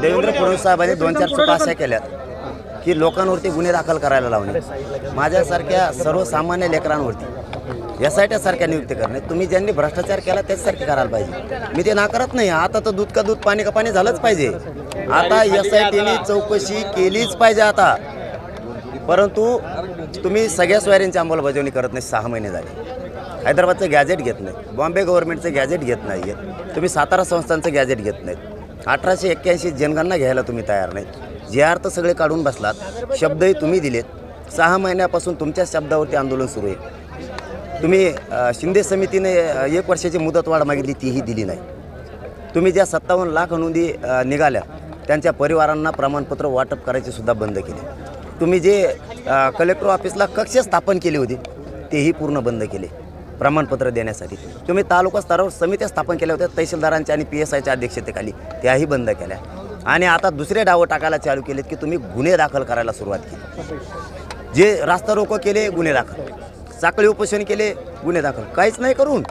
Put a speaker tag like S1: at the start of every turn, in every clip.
S1: देवेंद्र फडणवीस साहेबांनी दोन चार चुका अशा केल्यात की लोकांवरती गुन्हे दाखल करायला लावणे. माझ्यासारख्या सर्वसामान्य लेकरांवरती. एस आय सारख्या नियुक्ती करणे. तुम्ही ज्यांनी भ्रष्टाचार केला त्याचसारखे करायला पाहिजे. मी ते नाकारत नाही. आता तर दूध का दूध पाणी का पाणी झालंच पाहिजे. आता एस आय टीने चौकशी केलीच पाहिजे आता. परंतु तुम्ही सगळ्या सोयारींची अंमलबजावणी करत नाही सहा महिने झाले. हैदराबादचं गॅजेट घेत नाही बॉम्बे गव्हर्नमेंटचं गॅजेट घेत नाही घेत तुम्ही सातारा संस्थांचं गॅजेट घेत नाहीत. अठराशे एक्क्याऐंशी जनगणना घ्यायला तुम्ही तयार नाहीत. जे अर्थ सगळे काढून बसलात शब्दही तुम्ही दिलेत. सहा महिन्यापासून तुमच्या शब्दावरती आंदोलन सुरू आहे. तुम्ही शिंदे समितीने एक वर्षाची मुदतवाढ मागितली तीही दिली नाही. तुम्ही ज्या सत्तावन्न लाख नोंदी निघाल्या त्यांच्या परिवारांना प्रमाणपत्र वाटप करायचे सुद्धा बंद केले. तुम्ही जे कलेक्टर ऑफिसला कक्ष स्थापन केली होती तेही पूर्ण बंद केले. प्रमाणपत्र देण्यासाठी. तुम्ही तालुका स्तरावर समित्या स्थापन केल्या होत्या तहसीलदारांच्या आणि पी एस आयच्या अध्यक्षतेखाली. त्याही बंद केल्या. आणि आता दुसरे डावं टाकायला चालू केलेत की तुम्ही गुन्हे दाखल करायला सुरुवात केली. जे रास्ता रोको केले गुन्हे दाखल. साखळी उपोषण केले गुन्हे दाखल. काहीच नाही करून.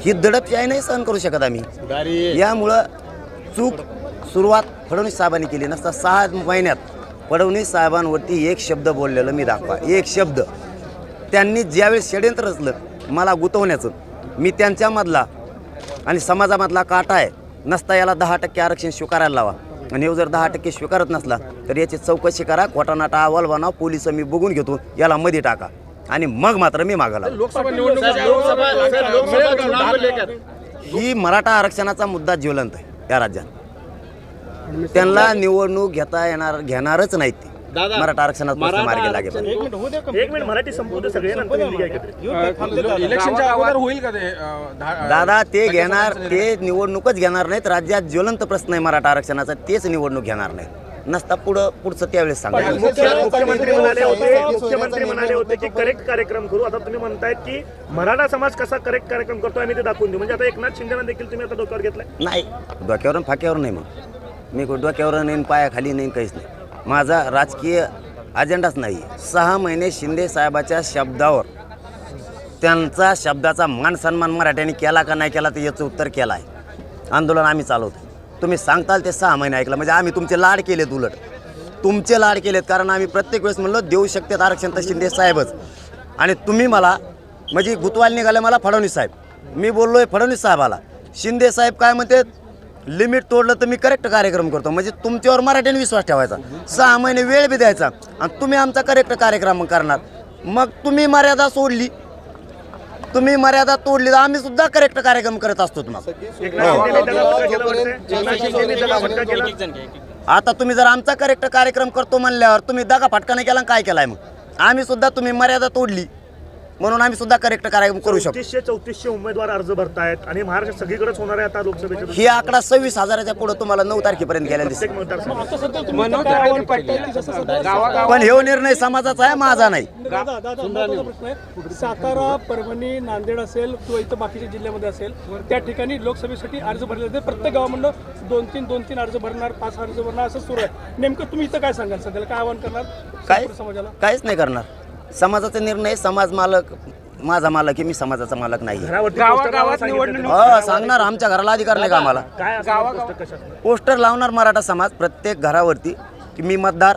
S1: ही दडपशाही नाही सहन करू शकत आम्ही. यामुळं चूक सुरुवात फडणवीस साहेबांनी केली नसता सहा महिन्यात फडणवीस साहेबांवरती एक शब्द बोललेलं मी दाखवा. एक शब्द. त्यांनी ज्यावेळेस षडयंत्र रचलं मला गुतवण्याचं मी त्यांच्यामधला आणि समाजामधला काटा आहे नसता याला दहा टक्के आरक्षण स्वीकारायला लावा. आणि हे जर दहा टक्के स्वीकारत नसला तर याची चौकशी करा खोटानाटा अहवाल बनवा पोलीस मी बघून घेतो याला मध्ये टाका. आणि मग मात्र मी
S2: निवडणूक
S1: ही मराठा आरक्षणाचा मुद्दा ज्वलंत आहे या राज्यात. त्यांना निवडणूक घेता येणार घेणारच नाहीत ते. मराठा आरक्षणात प्रश्न मार्गी लागेल.
S3: एक मिनिट मराठी संपवतो सगळे नंतर हिंदी काय एकत्रित.
S2: इलेक्शनच्या अगोदर होईल का ते अं, दहा-
S1: दादा ते घेणार ते निवडणूकच घेणार नाहीत राज्यात ज्वलंत प्रश्न आहे मराठा आरक्षणाचा तेच निवडणूक घेणार नाहीत. नसता पुढं पुढचं त्यावेळेस सांगा.
S3: मुख्य- मुख्यमंत्री म्हणाले होते मुख्यमंत्री म्हणाले होते की करेक्ट कार्यक्रम करू. आता तुम्ही म्हणतायत की मराठा समाज कसा करेक्ट कार्यक्रम करतो आम्ही ते दाखवून देऊ. म्हणजे आता एकनाथ शिंदेना देखील तुम्ही आता डोक्यावर घेतलाय?
S1: नाही डोक्यावरून फाक्यावर नाही मग मी डोक्यावर नाही पायाखाली नाही काहीच नाही. माझा राजकीय अजेंडाच नाही. सहा महिने शिंदे साहेबाच्या शब्दावर त्यांचा शब्दाचा मान सन्मान मराठ्यांनी केला का नाही केला तर याचं उत्तर केलं आहे आंदोलन आम्ही चालवतो तुम्ही सांगताल ते सहा महिने ऐकलं म्हणजे आम्ही तुमचे लाड केलेत उलट. तुमचे लाड केलेत कारण आम्ही प्रत्येक वेळेस म्हणलो देऊ शकतात आरक्षण तर शिंदे साहेबच. आणि तुम्ही मला म्हणजे गुतवाल निघाले मला फडणवीस साहेब. मी बोललो आहे फडणवीस साहेबाला. शिंदे साहेब काय म्हणतात? लिमिट तोडलं तर मी करेक्ट कार्यक्रम करतो. म्हणजे तुमच्यावर मराठीने विश्वास ठेवायचा. सहा महिने वेळ बी द्यायचा. आणि तुम्ही आमचा करेक्ट कार्यक्रम करणार. मग तुम्ही मर्यादा सोडली. तुम्ही मर्यादा तोडली तर आम्ही सुद्धा करेक्ट कार्यक्रम करत असतो
S3: मग.
S1: आता तुम्ही जर आमचा करेक्ट कार्यक्रम करतो म्हणल्यावर तुम्ही दगा फटका नाही केला आणि काय केलाय मग? आम्ही सुद्धा तुम्ही मर्यादा तोडली. म्हणून आम्ही सुद्धा करेक्ट कार्यक्रम करू शकतो.
S3: चौतीसशे चौतीसशे उमेदवार अर्ज भरतायत आणि महाराष्ट्र सगळीकडेच होणार आहे आता लोकसभेचे
S1: ही आकडा सव्वीस हजाराच्या पुढे तुम्हाला नऊ तारखेपर्यंत गेल्या दिसेल.
S3: प्रत्येक मतदारसंघात.
S2: मनोज जरांगे पाटील गावागावात
S1: पण हे निर्णय समाजाचा आहे माझा नाही.
S4: दादा दादा महत्त्वाचा प्रश्न आहे. सातारा परभणी नांदेड असेल किंवा इथं बाकीच्या जिल्ह्यामध्ये असेल त्या ठिकाणी लोकसभेसाठी अर्ज भरले जाते प्रत्येक गावामधनं दोन तीन दोन तीन अर्ज भरणार पाच अर्ज भरणार असं सुरू आहे. नेमकं तुम्ही इथं काय सांगाल सध्याला? काय आवाहन करणार
S1: काय
S4: समाजाला?
S1: काहीच नाही करणार. समाजाचा निर्णय समाज मालक माझा मालक आहे मी समाजाचा मालक नाही
S2: गावागावात निवडणूक-
S3: त्यांनी.
S1: हो सांगणार आमच्या घराला अधिकार नाही का आम्हाला?
S3: काय
S1: पोस्टर लावणार मराठा समाज प्रत्येक घरावरती की मी मतदार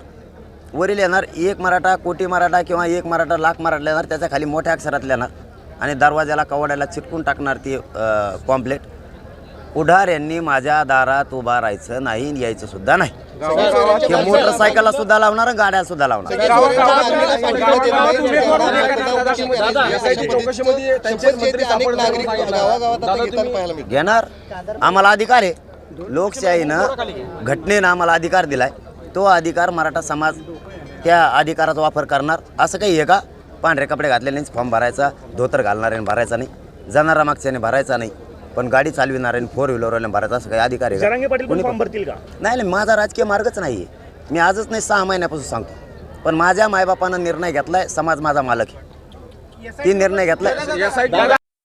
S1: वरील येणार एक मराठा कोटी मराठा किंवा एक मराठा लाख मराठा येणार त्याच्याखाली मोठ्या अक्षरात लिहिणार आणि दरवाजाला कवड्याला चिटकून टाकणार ती पॉम्पलेट पुढार यांनी माझ्या दारात उभा राहायचं नाही आणि यायचं सुद्धा नाही. किंवा मोटरसायकलला सुद्धा लावणार आणि गाड्या सुद्धा लावणार. घेणार? आम्हाला अधिकार आहे. लोकशाहीनं घटनेनं आम्हाला अधिकार दिलाय. तो अधिकार मराठा समाज त्या अधिकाराचा वापर करणार. असं काही आहे का? पांढरे कपडे घातलेल्यानेच फॉर्म भरायचा धोतर घालणाऱ्याने भरायचा नाही जाणारा मागच्याने भरायचा नाही. पण गाडी चालविणाऱ्याने फोर व्हीलरवाल्याने भरायचा असं काही अधिकार
S3: जरांगे? पाटील पण
S1: कोणी
S3: फॉर्म भरतील का?
S1: नाही नाही माझा राजकीय मार्गच नाही आहे मी आजच नाही सहा महिन्यापासून सांगतो. पण माझ्या मायबापानं निर्णय घेतलाय समाज माझा मालक आहे. ती निर्णय घेतलाय.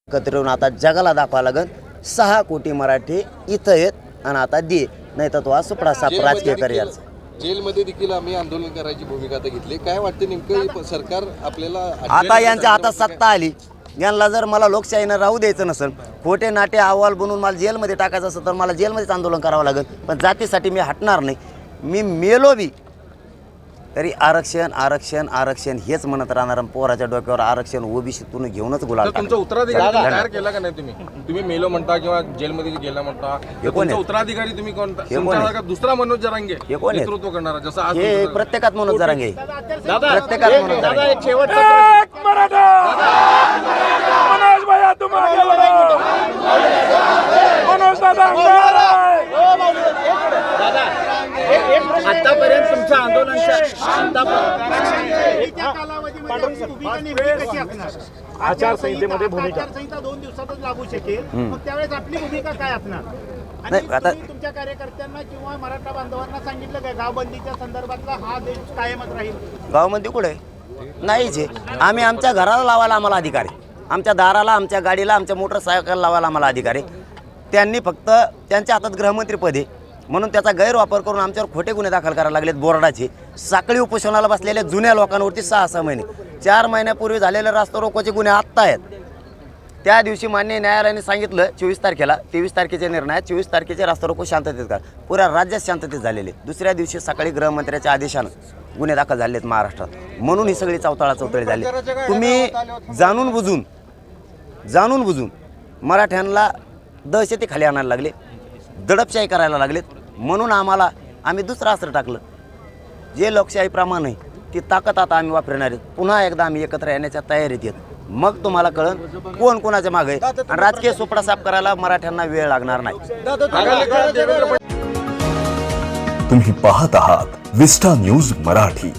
S1: एकत्र येऊन आता जगाला दाखवा लागन. सहा कोटी मराठी इथं आहेत आणि आता दे. नाही तर तो सुपडा साप राजकीय करिअरचा
S5: जेलमध्ये देखील आम्ही आंदोलन करायची भूमिका आता घेतली. काय वाटतं नेमकं हे प- सरकार आपल्याला
S1: आता यांच्या हातात सत्ता आली. यांना जर मला लोकशाहीनं राहू द्यायचं नसेल खोटे नाटे अहवाल बनवून मला जेलमध्ये टाकायचं असेल तर मला जेलमध्येच आंदोलन करावं लागेल. पण जातीसाठी मी हटणार नाही. मी मेलो बी. तरी आरक्षण आरक्षण आरक्षण हेच म्हणत राहणार पोराच्या डोक्यावर आरक्षण ओबीसीतून घेऊनच गुलाल
S5: तुमचा. उत्तराधिकारी तयार केला का नाही तुम्ही? तुम्ही मेलो म्हणता किंवा जेलमध्ये गेला म्हणता. तुमचा? उत्तराधिकारी तुम्ही कोणता दुसरा मनोज जरांगे
S1: हे कोण?
S5: नेतृत्व करणारा जसं आज
S1: हे प्रत्येकात म्हणून जरांगे प्रत्येकात म्हणून
S3: दादा
S1: जरांगे
S3: प्रश्न. मराठा मनोज दादा अंगार आहे.
S6: आतापर्यंत तुमच्या आंदोलनाच्या
S3: आचारसंहितेमध्ये भूमिका.
S6: आचारसंहिता दोन दिवसातच लागू शकेल. मग त्यावेळेस आपली भूमिका काय असणार? आणि
S1: नाही, आता-
S6: तुम्ही तुमच्या कार्यकर्त्यांना किंवा मराठा बांधवांना सांगितलं काय गावबंदीच्या संदर्भातला हा देश कायमच राहील?
S1: गावामध्ये कुठे? नाहीच आहे आम्ही आमच्या घराला लावायला आम्हाला अधिकार आहे. आमच्या दाराला आमच्या गाडीला आमच्या मोटरसायकल लावायला आम्हाला अधिकार आहे. त्यांनी फक्त त्यांच्या हातात गृहमंत्रीपद. आहे म्हणून त्याचा गैरवापर करून आमच्यावर खोटे गुन्हे दाखल करायला लागलेत बोर्डाचे. साखळी उपोषणाला बसलेल्या जुन्या लोकांवरती सहा सहा महिने. चार महिन्यापूर्वी झालेले रास्ता रोकोचे गुन्हे आत्ता आहेत. त्या दिवशी मान्य न्यायालयाने सांगितलं चोवीस तारखेला तेवीस तारखेचे निर्णय चोवीस तारखेचे रास्ता रोको शांततेत का पुऱ्या राज्यात शांततेत झालेले दुसऱ्या दिवशी सकाळी गृहमंत्र्याच्या आदेशानं गुन्हे दाखल झाले आहेत महाराष्ट्रात. म्हणून ही सगळी चावताळा चौतळी झाली. तुम्ही जाणून बुजून जाणून बुजून मराठ्यांना दहशती खाली आणायला लागले दडपशाही करायला लागलेत. म्हणून आम्हाला आम्ही दुसरं अस्त्र टाकलं. जे लोकशाहीप्रमाणे ती ताकद आता आम्ही वापरणार आहेत. पुन्हा एकदा आम्ही एकत्र येण्याच्या तयारीत येत मग तुम्हाला कळन कोण कोणाच्या मागे आणि राजकीय सोपडा साफ करायला मराठ्यांना वेळ लागणार नाही.
S7: तुम्ही पाहत आहात विस्टा न्यूज मराठी.